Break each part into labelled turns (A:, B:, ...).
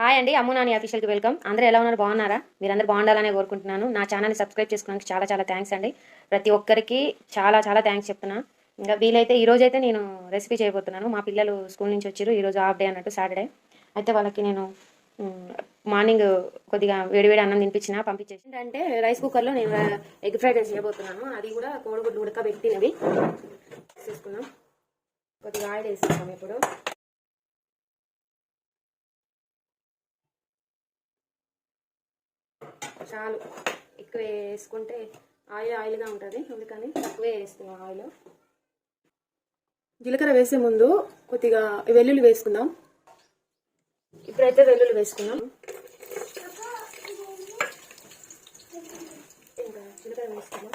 A: Hi అండి అమ్ము Nani అఫీషియల్కి welcome అందరూ ఎలా ఉన్నారు? బాగున్నారా? మీరందరూ బాగుండాలనే కోరుకుంటున్నాను. నా ఛానల్ని సబ్స్క్రైబ్ చేసుకోవడానికి చాలా చాలా థ్యాంక్స్ అండి. ప్రతి ఒక్కరికి చాలా చాలా థ్యాంక్స్ చెప్తున్నా. ఇంకా వీలైతే ఈ అయితే నేను రెసిపీ చేయబోతున్నాను. మా పిల్లలు స్కూల్ నుంచి వచ్చారు. ఈరోజు హాఫ్ డే అన్నట్టు సాటర్డే అయితే వాళ్ళకి నేను మార్నింగ్ కొద్దిగా వేడివేడి అన్నం తినిపించిన పంపించేసి అంటే రైస్ కుక్కర్లో నేను ఎగ్ ఫ్రైడ్ రైస్ చేయబోతున్నాను. అది కూడా కోడిగుడ్లు ఉడకబెట్టినవి. తీసుకున్నాం కొద్దిగా ఆయిల్ వేసుకున్నాం ఇప్పుడు. చాలు. ఎక్కువ వేసుకుంటే ఆయిల్ ఆయిల్గా ఉంటుంది. అందుకని తక్కువే వేసుకున్నాం ఆయిల్.
B: జీలకర్ర వేసే ముందు కొద్దిగా వెల్లుల్లి వేసుకుందాం.
A: ఇప్పుడైతే వెల్లుల్లి వేసుకున్నాం ఇంకా జీలకర్ర వేసుకున్నాం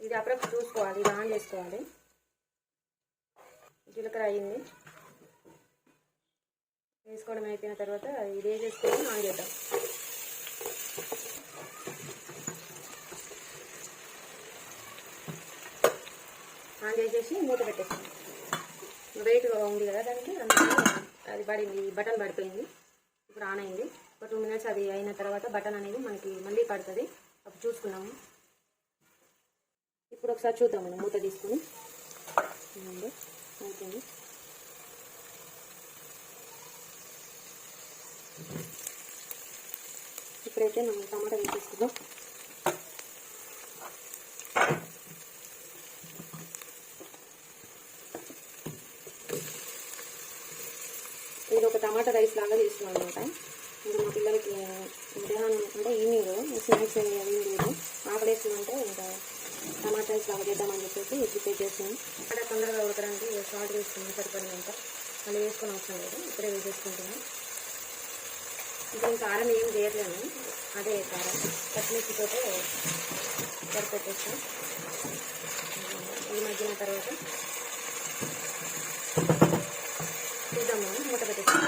A: ఇది అప్పుడప్పుడు చూసుకోవాలి ఇది ఆన్ చేసుకోవాలి. జీలకర్ర అయింది. వేసుకోవడం అయిపోయిన తర్వాత ఇది వేసేసుకొని ఆన్ చేద్దాం. ఆన్ చేసేసి మూత పెట్టేసాం వెయిట్ ఉంది కదా దానికి అది పడింది బటన్ పడిపోయింది. ఇప్పుడు ఆన్ అయింది. ఒక టూ మినిట్స్ అది అయిన తర్వాత బటన్ అనేది మనకి మళ్ళీ పడుతుంది. అప్పుడు చూసుకున్నాము. ఇప్పుడు ఒకసారి చూద్దాం మనం మూత తీసుకుని. అయిపోయింది. ఇప్పుడైతే మనం టమాటా వేసేసుకుందాం. ఇది ఒక టమాటా రైస్ లాగా తీసుకున్నాం అనమాట ఇంకా మా పిల్లలకి మధ్యాహ్నం అంటే ఈవినింగ్ స్నాక్స్ ఏమి ఏం లేదు. ఆకలేస్తుందంటే ఇంకా టమాటా రైస్ లాగా చేద్దామని చెప్పేసి ప్రిపేర్ చేస్తున్నాం. అక్కడ తొందరగా ఉడకడానికి షార్ట్ వేసుకున్నాం సరిపడినంత. మళ్ళీ వేసుకొని అవసరం లేదు ఇప్పుడే వేసేసుకుంటున్నాం. ఇప్పుడు కారం ఏం చేయలేము అదే కారం. పచ్చిమిర్చితో సరిపెట్టేస్తాం. ఈ మధ్యన తర్వాత చూద్దాం మనం మూత పెట్టేస్తాం.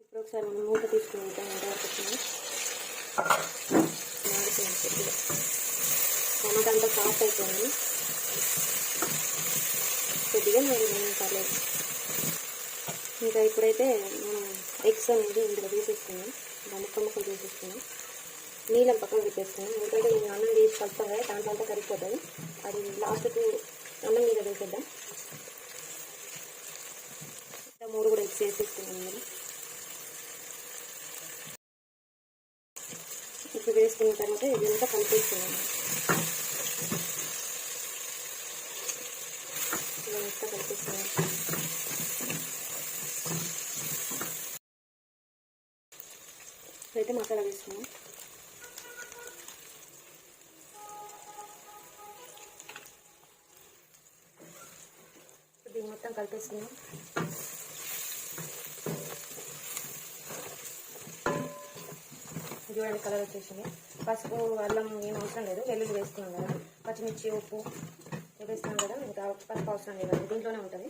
A: ఇప్పుడు ఒకసారి మనం మూత తీసుకుని ఉంటాం ఎంతవరకు వచ్చింది మాడిపోయింది కొద్దిగా టమాటా అంతా సాఫ్ట్ అయిపోయింది. కొద్దిగా మరి పర్లేదు. ఇంకా ఇప్పుడైతే ఎగ్స్ అనేది ఇందులో తీసేసుకున్నాం ఇలా ముక్క ముక్కలు తీసేసుకున్నాం నీళ్ళని పక్కన పెట్టేసుకున్నాం ఎందుకంటే నేను అన్నం వేసి కలుపుతాం కదా దాంట్లో అంతా కరిగిపోతుంది అది లాస్ట్కు అన్నం మీద వేసేద్దాం. ఇంకా మూడు కూడా ఎగ్స్ వేసేసుకున్నాం మీరు ఇప్పుడు వేసుకున్న తర్వాత ఇదంతా కలిపేసుకున్నాం ఇదంతా కలిపేసుకున్నాం అయితే మసాలా వేసుకున్నాం దీన్ని మొత్తం కలిపేసుకున్నాం చూడండి కలర్ వచ్చేసింది. పసుపు అల్లం ఏం అవసరం లేదు. వెల్లుల్లి వేసుకున్నాం కదా. పచ్చిమిర్చి ఉప్పు వేస్తున్నాం కదా. ఇంకా పసుపు అవసరం లేదు. దీంట్లోనే ఉంటుంది.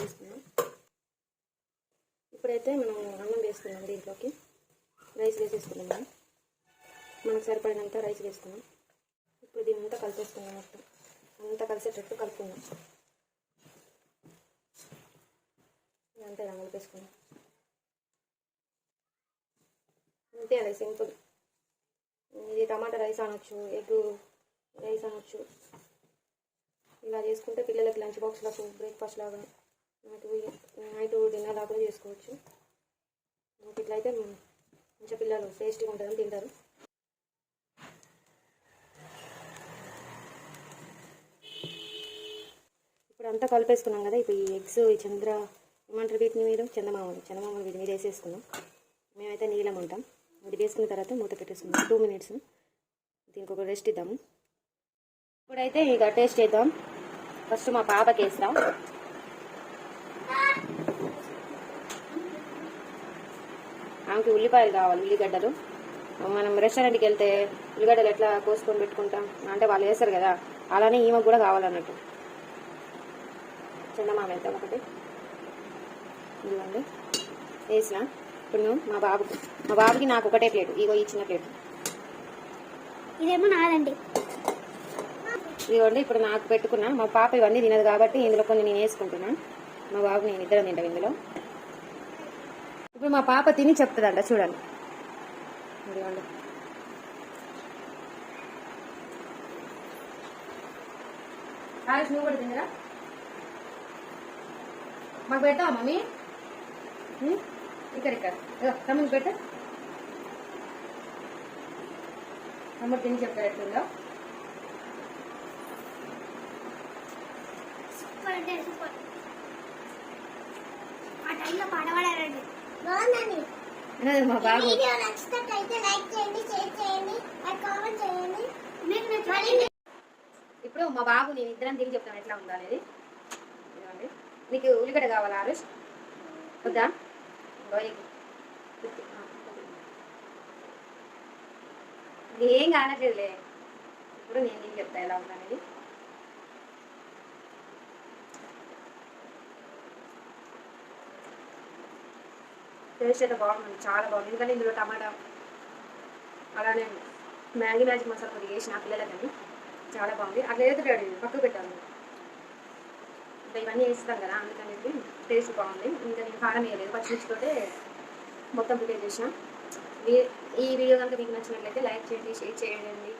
A: వేసుకున్నాం ఇప్పుడైతే మనం అన్నం వేసుకున్నాం దీంట్లోకి. రైస్ వేసేసుకున్నాం మనం. మనకు సరిపడినంత రైస్ వేసుకున్నాం ఇప్పుడు దీని అంతా కలిపేసుకున్నాం మొత్తం. అంతా కలిసేటట్టు కలుపుకుందాం. ఇదంతా ఇలా కలిపేసుకున్నాం అంతే అది సింపుల్. ఇది టమాటా రైస్ అనొచ్చు ఎగ్ రైస్ అనొచ్చు. ఇలా చేసుకుంటే పిల్లలకి లంచ్ బాక్స్లకు బ్రేక్ఫాస్ట్ లాగా నైట్ నైట్ డిన్నర్ లాగా చేసుకోవచ్చు. ఇట్లయితే మంచిగా పిల్లలు టేస్టీగా ఉంటుందని తింటారు. ఇప్పుడు అంతా కలిపేసుకున్నాం కదా ఇప్పుడు ఈ ఎగ్స్ ఈ చంద్ర ఏమంటారు వీటిని మీరు? చందమామలు చందమామలు వీటి మీద వేసేసుకున్నాం. మేమైతే నీలం ఉంటాం. ఇది వేసుకున్న తర్వాత మూత పెట్టేసుకున్నాం. టూ మినిట్స్ దీనికి ఒక రెస్ట్ ఇద్దాము. ఇప్పుడైతే ఇక టేస్ట్ చేద్దాం. ఫస్ట్ మా పాపకి వేస్తాం. ఆమెకి ఉల్లిపాయలు కావాలి ఉల్లిగడ్డలు. మనం రెస్టారెంట్కి వెళ్తే ఉల్లిగడ్డలు ఎట్లా కోసుకొని పెట్టుకుంటాం? అంటే వాళ్ళు వేస్తారు కదా అలానే ఈమెకు కూడా కావాలన్నట్టు. చందమామ వేద్దాం ఒకటి. ఇదిగోండి. వేసిన. ఇప్పుడు మా బాబుకి. మా బాబుకి నాకు ఒకటే ప్లేట్. ఇగో ఈ చిన్న ప్లేట్.
C: ఇదేమో నాదండి.
A: ఇదిగోండి ఇప్పుడు నాకు పెట్టుకున్నా. మా పాప ఇవన్నీ తినదు కాబట్టి ఇందులో కొన్ని నేను వేసుకుంటున్నా. మా బాబు నేను ఇద్దరం తింటాం ఇందులో. ఇప్పుడు మా పాప తిని చెప్తుందంట చూడండి. ఇదిగోండి. హారిస్ నువ్వు కూడా తిందిరా మాకు పెట్టావా మమ్మీ? ఇక్కడ ఇక్కడ. ఇదిగో, పెట్ట. తమ్ముడు తిని చెప్తారు ఎట్లుందో
C: సూపర్ అంటే సూపర్. ఆ టైంలో
A: పాడవాడ మా బాబు.
C: వీడియో నచ్చినట్లయితే లైక్ చేయండి షేర్ చేయండి అండ్ కామెంట్ చేయండి. మీకు నచ్చిన
A: ఇప్పుడు మా బాబు నేను ఇద్దరం తిరిగి చెప్తాను ఎట్లా ఉందా అనేది. నీకు ఉల్లిగడ్డ కావాలా ఆరుష్? వద్దా? ఏం కానట్లేదులే. ఇప్పుడు నేను నీకు చెప్తా ఎలా ఉందా టేస్ట్ అయితే బాగుంది చాలా బాగుంది ఎందుకంటే ఇందులో టమాటా అలానే మ్యాగీ మ్యాజిక్ మసాలా కొద్దిగా వేసి నా పిల్లలకని చాలా బాగుంది. అట్లా ఏదో రెడీ పక్కకు పెట్టాను ఇంకా ఇవన్నీ వేస్తాం కదా అందుకని టేస్ట్ బాగుంది. ఇంకా నేను కారం వేయలేదు పచ్చిమిర్చితోటే మొత్తం ప్రిపేర్ చేసిన. ఈ- ఈ వీడియో కనుక మీకు నచ్చినట్లయితే లైక్ చేయండి షేర్ చేయండి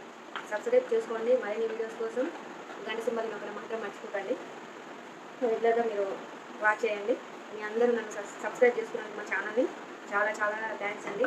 A: సబ్స్క్రైబ్ చేసుకోండి. మరిన్ని వీడియోస్ కోసం గంట సింబల్ నొక్కడం మాత్రం మర్చిపోకండి. రెగ్యులర్గా మీరు వాచ్ చేయండి. మీ అందరూ నన్ను సబ్స్క్రైబ్ చేసుకున్నందుకు మా ఛానల్ని చాలా చాలా థ్యాంక్స్ అండి.